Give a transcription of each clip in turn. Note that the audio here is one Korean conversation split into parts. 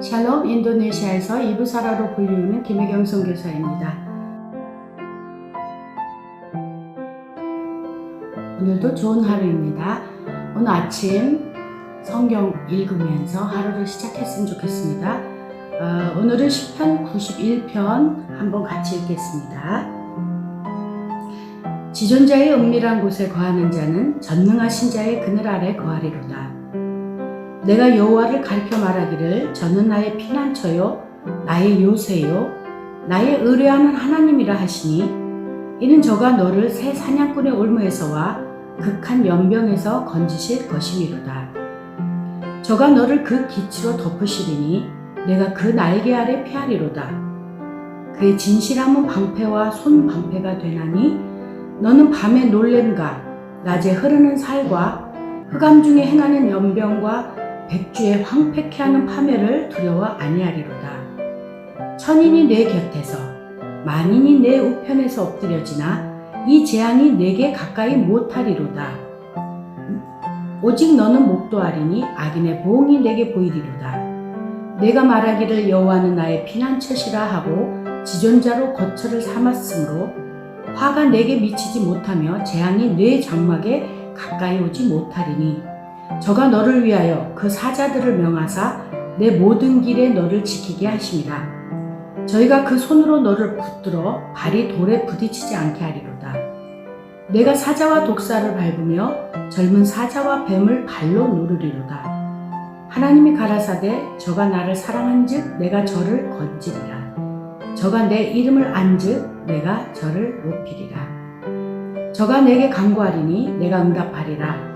샬롬 인도네시아에서 이브사라로 불리우는 김혜경 선교사입니다. 오늘도 좋은 하루입니다. 오늘 아침 성경 읽으면서 하루를 시작했으면 좋겠습니다. 어, 오늘은 10편 91편 한번 같이 읽겠습니다. 지존자의 은밀한 곳에 거하는 자는 전능하신 자의 그늘 아래 거하리로다. 내가 여호와를 가리켜 말하기를 저는 나의 피난처요 나의 요새요 나의 의뢰하는 하나님이라 하시니 이는 저가 너를 새 사냥꾼의 올무에서와 극한 연병에서 건지실 것이미로다. 저가 너를 그 기치로 덮으시리니 내가 그 날개 아래 피하리로다. 그의 진실함은 방패와 손 방패가 되나니 너는 밤에 놀랜가 낮에 흐르는 살과 흑암 중에 행하는 연병과 백주에 황폐케 하는 파멸을 두려워 아니하리로다. 천인이 내 곁에서 만인이 내 우편에서 엎드려지나 이 재앙이 내게 가까이 못하리로다. 오직 너는 목도하리니 악인의 보응이 내게 보이리로다. 내가 말하기를 여호와는 나의 피난처시라 하고 지존자로 거처를 삼았으므로 화가 내게 미치지 못하며 재앙이 내 장막에 가까이 오지 못하리니 저가 너를 위하여 그 사자들을 명하사 내 모든 길에 너를 지키게 하심이라. 저희가 그 손으로 너를 붙들어 발이 돌에 부딪히지 않게 하리로다. 내가 사자와 독사를 밟으며 젊은 사자와 뱀을 발로 누르리로다. 하나님이 가라사대 저가 나를 사랑한즉 내가 저를 건지리라. 저가 내 이름을 안즉 내가 저를 높이리라. 저가 내게 간구하리니 내가 응답하리라.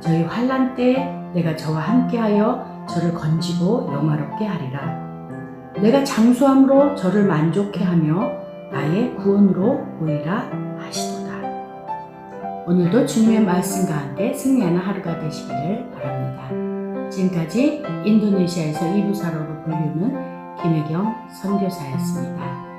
저희 환란 때에 내가 저와 함께하여 저를 건지고 영화롭게 하리라. 내가 장수함으로 저를 만족해 하며 나의 구원으로 보이라 하시도다. 오늘도 주님의 말씀과 함께 승리하는 하루가 되시기를 바랍니다. 지금까지 인도네시아에서 이부사로로 불리우는 김혜경 선교사였습니다.